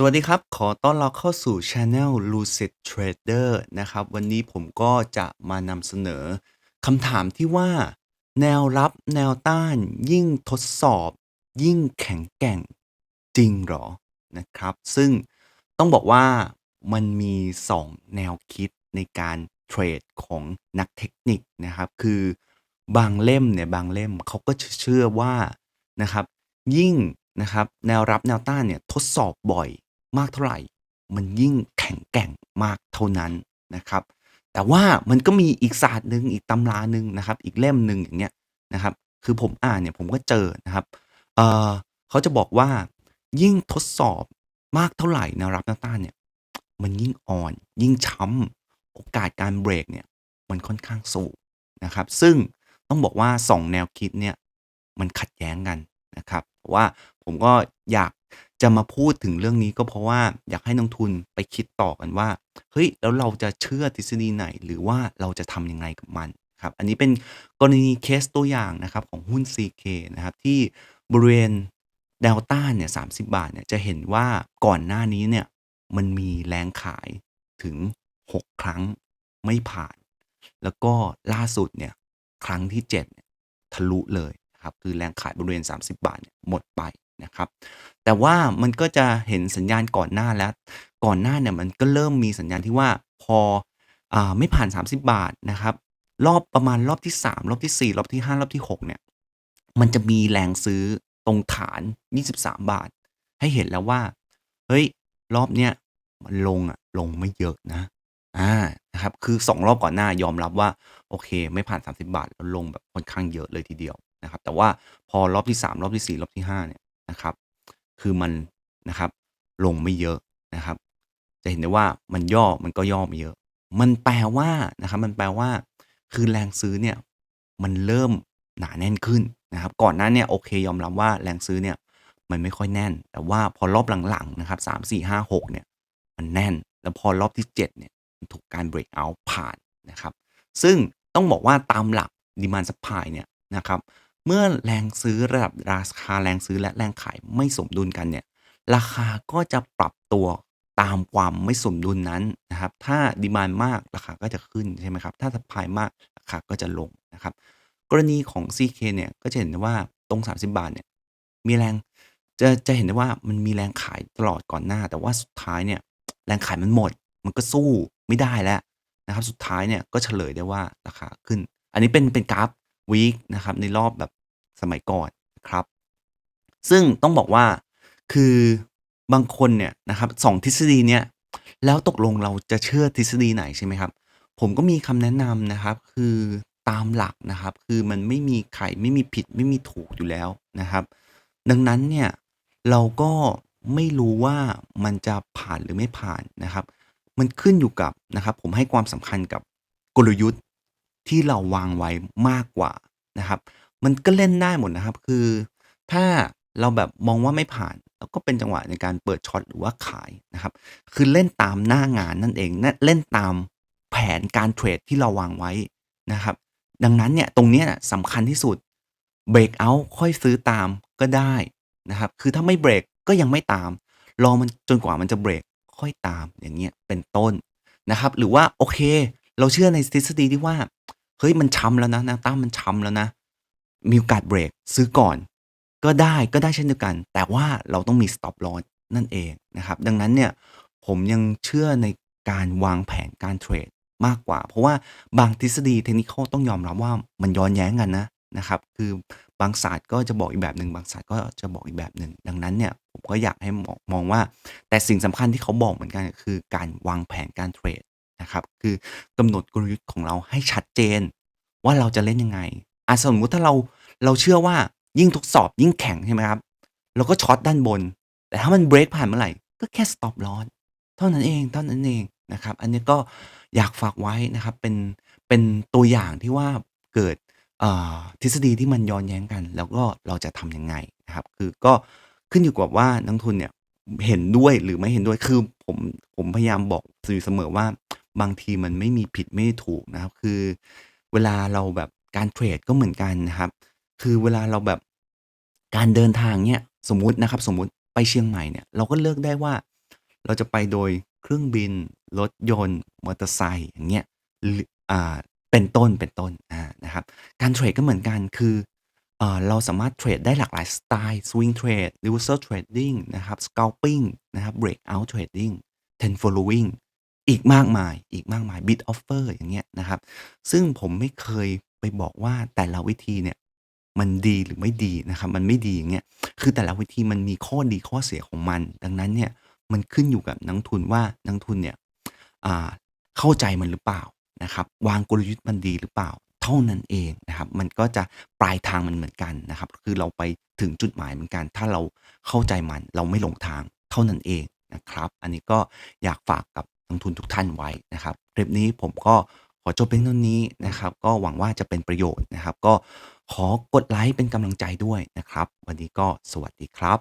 สวัสดีครับ ขอต้อนรับเข้าสู่ Channel Lucid Trader นะครับ วันนี้ผมก็จะมานำเสนอคำถามที่ว่า แนวรับแนวต้านยิ่งทดสอบ ยิ่งแข็งแกร่งจริงหรอนะครับ ซึ่งต้องบอกว่ามันมี 2 แนวคิดในการเทรดของนักเทคนิคนะครับ คือบางเล่มเนี่ยบางเล่มเขาก็เชื่อว่านะครับ ยิ่งนะครับแนวรับแนวต้านเนี่ยทดสอบบ่อย มากเท่าไหร่ มันยิ่งแข็งแกร่งมากเท่านั้นนะครับ แต่ว่ามันก็มีอีกศาสตร์หนึ่งอีกตำราหนึ่งนะครับ อีกเล่มหนึ่งอย่างเงี้ยนะครับ คือผมอ่านเนี่ยผมก็เจอนะครับเออเขาจะบอกว่ายิ่งทดสอบมากเท่าไหร่แนวรับแนวต้านเนี่ย มันยิ่งอ่อน ยิ่งช้ำโอกาสการเบรกเนี่ย มันค่อนข้างสูงนะครับ ซึ่งต้องบอกว่า 2 แนวคิดเนี่ย มันขัดแย้งกันนะครับเพราะว่าผมก็อยาก จะมาพูดถึงเรื่องนี้ก็เพราะว่าอยากให้นักทุนไปคิดต่อกันว่า เฮ้ย แล้วเราจะเชื่อทฤษฎีไหน หรือว่าเราจะทำยังไงกับมันครับ อันนี้เป็นกรณีเคสตัวอย่างนะครับของหุ้น CK นะครับ ที่บริเวณแนวต้านเนี่ย30บาทเนี่ยจะเห็นว่าก่อนหน้านี้เนี่ยมันมีแรงขายถึง 6 ครั้งไม่ผ่าน แล้วก็ล่าสุดเนี่ยครั้งที่7เนี่ยทะลุเลยครับคือแรงขายบริเวณ 30 บาทหมดไปนะครับ แต่ว่ามันก็จะเห็นสัญญาณก่อนหน้าแล้ว ก่อนหน้าเนี่ยมันก็เริ่มมีสัญญาณที่ว่าพออไม่ผ่าน 30 บาทนะครับ รอบประมาณรอบที่ 3 รอบที่ 4 รอบที่ 5 รอบที่ 6 เนี่ย มันจะมีแรงซื้อตรงฐาน 23 บาท ให้เห็นแล้วว่า เฮ้ย รอบเนี้ยมันลงอะลงไม่เยอะนะอ่านะครับคือ 2 รอบก่อนหน้ายอมรับว่า โอเค ไม่ผ่าน 30 บาทแล้วลงแบบค่อนข้างเยอะเลยทีเดียวนะครับ แต่ว่าพอรอบที่ 3 รอบที่ 4 รอบที่5เนี่ยนะครับ คือมันนะครับลงไม่เยอะนะครับ จะเห็นได้ว่ามันย่อมันก็ย่อไม่เยอะ มันแปลว่านะครับมันแปลว่า คือแรงซื้อเนี่ยมันเริ่มหนาแน่นขึ้นนะครับ ก่อนหน้าเนี่ยโอเคยอมรับว่าแรงซื้อเนี่ยมันไม่ค่อยแน่น แต่ว่าพอรอบหลังๆนะครับ3 4 5 6เนี่ยมันแน่น แล้วพอรอบที่7เนี่ยมันถูกการ break out ผ่านนะครับ ซึ่งต้องบอกว่าตามหลัก demand supply เนี่ยนะครับ เมื่อแรงซื้อระดับราคาแรงซื้อและแรงขายไม่สมดุลกันเนี่ยราคาก็จะปรับตัวตามความไม่สมดุลนั้นนะครับ ถ้าดีมานมากราคาก็จะขึ้นใช่ไหมครับ ถ้าสปายมากราคาก็จะลงนะครับ กรณีของ CK เนี่ยก็จะเห็นได้ว่าตรง 30 บาทเนี่ยมีแรงจะจะเห็นได้ว่ามันมีแรงขายตลอดก่อนหน้า แต่ว่าสุดท้ายเนี่ยแรงขายมันหมด มันก็สู้ไม่ได้แล้วนะครับ สุดท้ายเนี่ยก็เฉลยได้ว่าราคาขึ้น อันนี้เป็นเป็นกราฟวีคนะครับในรอบแบบ สมัยก่อนนะครับ ซึ่งต้องบอกว่าคือบางคนเนี่ยนะครับสองทฤษฎีเนี่ยแล้วตกลงเราจะเชื่อทฤษฎีไหนใช่ไหมครับ ผมก็มีคำแนะนำนะครับ คือตามหลักนะครับ คือมันไม่มีใครไม่มีผิดไม่มีถูกอยู่แล้วนะครับ ดังนั้นเนี่ยเราก็ไม่รู้ว่ามันจะผ่านหรือไม่ผ่านนะครับ มันขึ้นอยู่กับนะครับ ผมให้ความสำคัญกับกลยุทธ์ที่เราวางไว้มากกว่านะครับ มันก็เล่นได้หมดนะครับ คือถ้าเราแบบมองว่าไม่ผ่านเราก็เป็นจังหวะในการเปิดช็อตหรือว่าขายนะครับ คือเล่นตามหน้างานนั่นเองนะเล่นตามแผนการเทรดที่เราวางไว้นะครับ ดังนั้นเนี่ยตรงนี้สำคัญที่สุดเบรกเอาค่อยซื้อตามก็ได้นะครับ คือถ้าไม่เบรกก็ยังไม่ตาม รอมันจนกว่ามันจะเบรกค่อยตามอย่างเงี้ยเป็นต้นนะครับ หรือว่าโอเค เราเชื่อในทฤษฎีที่ว่าเฮ้ยมันช้ำแล้วนะนวต้านมันช้ำแล้วนะ มีโอกาสเบรกซื้อก่อน ก็ได้ก็ได้เช่นเดียวกัน แต่ว่าเราต้องมี stop loss นั่นเองนะครับ ดังนั้นเนี่ยผมยังเชื่อในการวางแผนการเทรดมากกว่า เพราะว่าบางทฤษฎีเทคนิคต้องยอมรับว่ามันย้อนแย้งกันนะนะครับ คือบางศาสตร์ก็จะบอกอีกแบบหนึ่งบางศาสตร์ก็จะบอกอีกแบบหนึ่งดังนั้นเนี่ยผมก็อยากให้มองมองว่า แต่สิ่งสำคัญที่เขาบอกเหมือนกันคือการวางแผนการเทรดนะครับ คือกำหนดกลยุทธ์ของเราให้ชัดเจน ว่าเราจะเล่นยังไงอะสมมุติถ้าเรา เราเชื่อว่ายิ่งทดสอบยิ่งแข็งใช่ไหมครับเราก็ช็อตด้านบน แต่ถ้ามันเบรกผ่านเมื่อไหร่ก็แค่ stop loss เท่านั้นเองเท่านั้นเองนะครับ อันนี้ก็อยากฝากไว้นะครับเป็นเป็นตัวอย่างที่ว่าเกิดทฤษฎีที่มันย้อนแย้งกัน แล้วก็เราจะทำยังไงนะครับ คือก็ขึ้นอยู่กับว่านักทุนเนี่ยเห็นด้วยหรือไม่เห็นด้วยคือผมผมพยายามบอกอยู่เสมอว่าบางทีมันไม่มีผิดไม่ถูกนะครับ คือเวลาเราแบบการเทรดก็เหมือนกันนะครับ คือเวลาเราแบบการเดินทางเนี่ยสมมุตินะครับ สมมุติไปเชียงใหม่เนี่ยเราก็เลือกได้ว่า เราจะไปโดยเครื่องบิน รถยนต์มอเตอร์ไซค์อย่างเงี้ยอ่าเป็นต้นเป็นต้นอ่านะครับ การเทรดก็เหมือนกันคือเอ่อเราสามารถเทรดได้หลากหลายสไตล์ Swing Trade, Reversal Trading นะครับ Scalping นะครับ Breakout Trading, Trend Following อีกมากมายอีกมากมาย Bid Offer อย่างเงี้ยนะครับ ซึ่งผมไม่เคยไปบอกว่าแต่ละวิธีเนี่ย มันดีหรือไม่ดีนะครับ มันไม่ดีอย่างเงี้ยคือแต่ละวิธีมันมีข้อดีข้อเสียของมัน ดังนั้นเนี่ยมันขึ้นอยู่กับนักทุนว่านักทุนเนี่ยเข้าใจมันหรือเปล่านะครับ วางกลยุทธ์มันดีหรือเปล่า เท่านั้นเองนะครับ มันก็จะปลายทางมันเหมือนกันนะครับ คือเราไปถึงจุดหมายเหมือนกัน ถ้าเราเข้าใจมันเราไม่หลงทางเท่านั้นเองนะครับ อันนี้ก็อยากฝากกับนักทุนทุกท่านไว้นะครับคลิปนี้ผมก็ขอจบเพียงเท่านี้นะครับ ก็หวังว่าจะเป็นประโยชน์นะครับ ก็ ขอกดไลค์เป็นกำลังใจด้วยนะครับ วันนี้ก็สวัสดีครับ